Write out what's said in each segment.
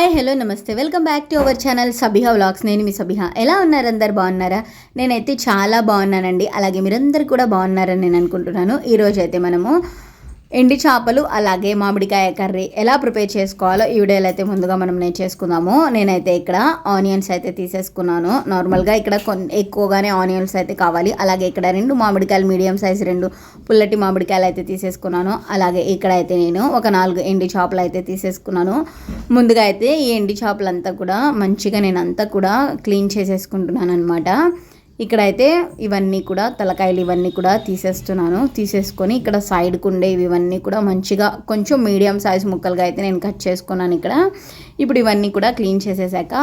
Hi hello నమస్తే. Welcome back to our channel Sabiha vlogs. నేను మీ సబిహా. ఎలా ఉన్నారు అందరు? బాగున్నారా? నేనైతే చాలా బాగున్నానండి. అలాగే మీరందరూ కూడా బాగున్నారని నేను అనుకుంటున్నాను. ఈరోజు అయితే మనము ఎండి చేపలు అలాగే మామిడికాయ కర్రీ ఎలా ప్రిపేర్ చేసుకోవాలో ఈ వీడియోలో అయితే ముందుగా మనం నేను చేసుకుందాము. నేనైతే ఇక్కడ ఆనియన్స్ అయితే తీసేసుకున్నాను. నార్మల్గా ఇక్కడ కొన్ని ఎక్కువగానే ఆనియన్స్ అయితే కావాలి. అలాగే ఇక్కడ రెండు మామిడికాయలు మీడియం సైజ్ రెండు పుల్లటి మామిడికాయలు అయితే తీసేసుకున్నాను. అలాగే ఇక్కడ అయితే నేను ఒక నాలుగు ఎండి చేపలు అయితే తీసేసుకున్నాను. ముందుగా అయితే ఈ ఎండి చేపలంతా కూడా మంచిగా నేను అంతా కూడా క్లీన్ చేసేసుకుంటున్నాను అనమాట ఇక్కడైతే ఇవన్నీ కూడా తలకాయలు ఇవన్నీ కూడా తీసేస్తున్నాను. తీసేసుకొని ఇక్కడ సైడ్కు ఉండేవి ఇవన్నీ కూడా మంచిగా కొంచెం మీడియం సైజ్ ముక్కలుగా అయితే నేను కట్ చేసుకున్నాను ఇక్కడ. ఇప్పుడు ఇవన్నీ కూడా క్లీన్ చేసేసాక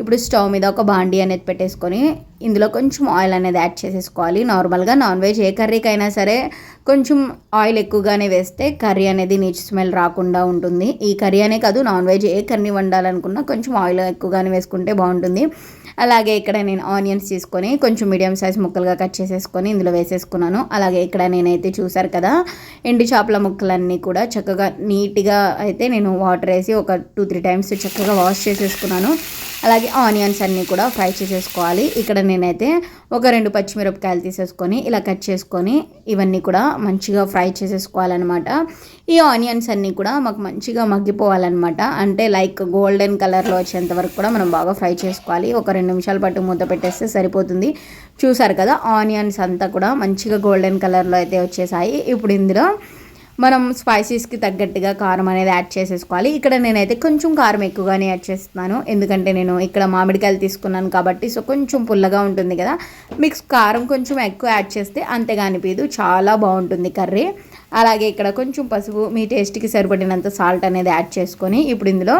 ఇప్పుడు స్టవ్ మీద ఒక బాండీ అనేది పెట్టేసుకొని ఇందులో కొంచెం ఆయిల్ అనేది యాడ్ చేసేసుకోవాలి. నార్మల్గా నాన్ వెజ్ ఏ కర్రీకైనా సరే కొంచెం ఆయిల్ ఎక్కువగానే వేస్తే కర్రీ అనేది నీచు స్మెల్ రాకుండా ఉంటుంది. ఈ కర్రీ అనే కాదు నాన్ వెజ్ ఏ కర్రీ వండాలనుకున్నా కొంచెం ఆయిల్ ఎక్కువగానే వేసుకుంటే బాగుంటుంది. అలాగే ఇక్కడ నేను ఆనియన్స్ తీసుకొని కొంచెం మీడియం సైజ్ ముక్కలుగా కట్ చేసేసుకొని ఇందులో వేసేసుకున్నాను. అలాగే ఇక్కడ నేనైతే చూసారు కదా ఎండి చేపల ముక్కలన్నీ కూడా చక్కగా నీట్గా అయితే నేను వాటర్ వేసి ఒక టూ త్రీ టైమ్స్ చక్కగా వాష్ చేసేసుకున్నాను. అలాగే ఆనియన్స్ అన్నీ కూడా ఫ్రై చేసేసుకోవాలి. ఇక్కడ నేనైతే ఒక రెండు పచ్చిమిరపకాయలు తీసేసుకొని ఇలా కట్ చేసుకొని ఇవన్నీ కూడా మంచిగా ఫ్రై చేసేసుకోవాలన్నమాట. ఈ ఆనియన్స్ అన్నీ కూడా మాకు మంచిగా మగ్గిపోవాలన్నమాట. అంటే లైక్ గోల్డెన్ కలర్లో వచ్చేంత వరకు కూడా మనం బాగా ఫ్రై చేసుకోవాలి. ఒక రెండు నిమిషాల పాటు మూత పెట్టేస్తే సరిపోతుంది. చూసారు కదా ఆనియన్స్ అంతా కూడా మంచిగా గోల్డెన్ కలర్లో అయితే వచ్చేసాయి. ఇప్పుడు ఇందులో మనం స్పైసీస్కి తగ్గట్టుగా కారం అనేది యాడ్ చేసేసుకోవాలి. ఇక్కడ నేనైతే కొంచెం కారం ఎక్కువగానే యాడ్ చేస్తున్నాను. ఎందుకంటే నేను ఇక్కడ మామిడికాయలు తీసుకున్నాను కాబట్టి సో కొంచెం పుల్లగా ఉంటుంది కదా. మిక్స్ కారం కొంచెం ఎక్కువ యాడ్ చేస్తే అంతగా అనిపించదు చాలా బాగుంటుంది కర్రీ. అలాగే ఇక్కడ కొంచెం పసుపు మీ టేస్ట్కి సరిపడినంత సాల్ట్ అనేది యాడ్ చేసుకొని ఇప్పుడు ఇందులో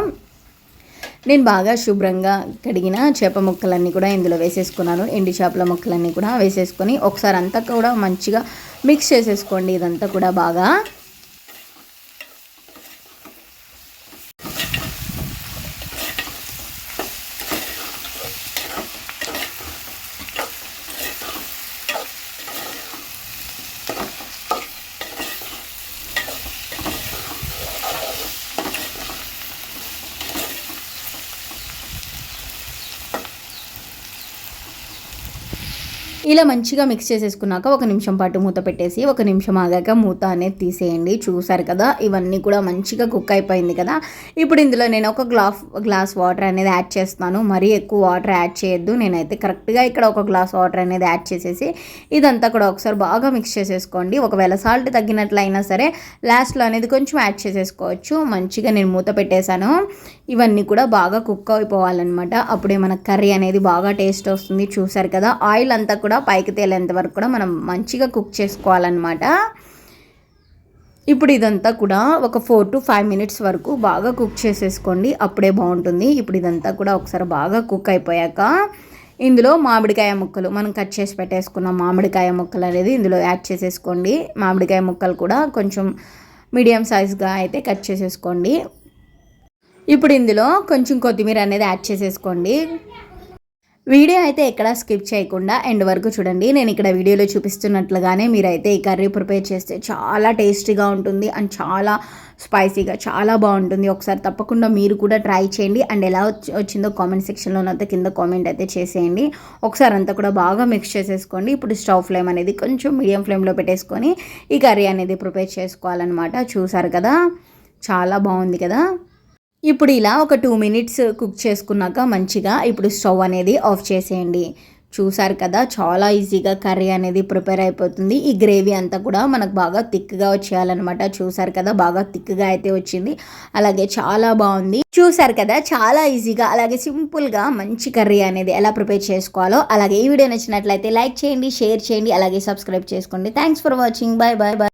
నేను బాగా శుభ్రంగా కడిగిన చేప ముక్కలన్నీ కూడా ఇందులో వేసేసుకున్నాను. ఎండి చేపల ముక్కలన్నీ కూడా వేసేసుకొని ఒకసారి అంతా కూడా మంచిగా మిక్స్ చేసేసుకోండి. ఇదంతా కూడా బాగా ఇలా మంచిగా మిక్స్ చేసేసుకున్నాక ఒక నిమిషం పాటు మూత పెట్టేసి ఒక నిమిషం ఆగాక మూత అనేది తీసేయండి. చూసారు కదా ఇవన్నీ కూడా మంచిగా కుక్ అయిపోయింది కదా. ఇప్పుడు ఇందులో నేను ఒక గ్లాస్ గ్లాస్ వాటర్ అనేది యాడ్ చేస్తాను మరీ ఎక్కువ వాటర్ యాడ్ చేయొద్దు. నేనైతే కరెక్ట్గా ఇక్కడ ఒక గ్లాస్ వాటర్ అనేది యాడ్ చేసేసి ఇదంతా కూడా ఒకసారి బాగా మిక్స్ చేసేసుకోండి. ఒకవేళ సాల్ట్ తగ్గినట్లయినా సరే లాస్ట్లో అనేది కొంచెం యాడ్ చేసేసుకోవచ్చు. మంచిగా నేను మూత పెట్టేశాను. ఇవన్నీ కూడా బాగా కుక్ అయిపోవాలన్నమాట. అప్పుడే మన కర్రీ అనేది బాగా టేస్ట్ వస్తుంది. చూసారు కదా ఆయిల్ అంతా కూడా కూడా పైకి తేలేంత వరకు కూడా మనం మంచిగా కుక్ చేసుకోవాలన్నమాట. ఇప్పుడు ఇదంతా కూడా ఒక ఫోర్ టు ఫైవ్ మినిట్స్ వరకు బాగా కుక్ చేసేసుకోండి. అప్పుడే బాగుంటుంది. ఇప్పుడు ఇదంతా కూడా ఒకసారి బాగా కుక్ అయిపోయాక ఇందులో మామిడికాయ ముక్కలు మనం కట్ చేసి పెట్టేసుకున్న మామిడికాయ ముక్కలు అనేది ఇందులో యాడ్ చేసేసుకోండి. మామిడికాయ ముక్కలు కూడా కొంచెం మీడియం సైజ్గా అయితే కట్ చేసేసుకోండి. ఇప్పుడు ఇందులో కొంచెం కొత్తిమీర అనేది యాడ్ చేసేసుకోండి. వీడియో అయితే ఎక్కడ స్కిప్ చేయకుండా ఎండ్ వరకు చూడండి. నేను ఇక్కడ వీడియోలో చూపిస్తున్నట్లుగానే మీరైతే ఈ కర్రీ ప్రిపేర్ చేస్తే చాలా టేస్టీగా ఉంటుంది అండ్ చాలా స్పైసీగా చాలా బాగుంటుంది. ఒకసారి తప్పకుండా మీరు కూడా ట్రై చేయండి. అండ్ ఎలా వచ్చిందో కామెంట్ సెక్షన్లో అయితే కింద కామెంట్ అయితే చేసేయండి. ఒకసారి అంతా కూడా బాగా మిక్స్ చేసేసుకోండి. ఇప్పుడు స్టవ్ ఫ్లేమ్ అనేది కొంచెం మీడియం ఫ్లేమ్లో పెట్టేసుకొని ఈ కర్రీ అనేది ప్రిపేర్ చేసుకోవాలన్నమాట. చూసారు కదా? చాలా బాగుంది కదా? ఇప్పుడు ఇలా ఒక టూ మినిట్స్ కుక్ చేసుకున్నాక మంచిగా ఇప్పుడు స్టవ్ అనేది ఆఫ్ చేసేయండి. చూసారు కదా చాలా ఈజీగా కర్రీ అనేది ప్రిపేర్ అయిపోతుంది. ఈ గ్రేవీ అంతా కూడా మనకు బాగా థిక్గా వచ్చేయాలన్నమాట. చూసారు కదా బాగా థిక్గా అయితే వచ్చింది. అలాగే చాలా బాగుంది. చూసారు కదా చాలా ఈజీగా అలాగే సింపుల్గా మంచి కర్రీ అనేది ఎలా ప్రిపేర్ చేసుకోవాలో అలాగే ఈ వీడియో నచ్చినట్లయితే లైక్ చేయండి షేర్ చేయండి అలాగే సబ్స్క్రైబ్ చేసుకోండి. Thanks for watching bye bye bye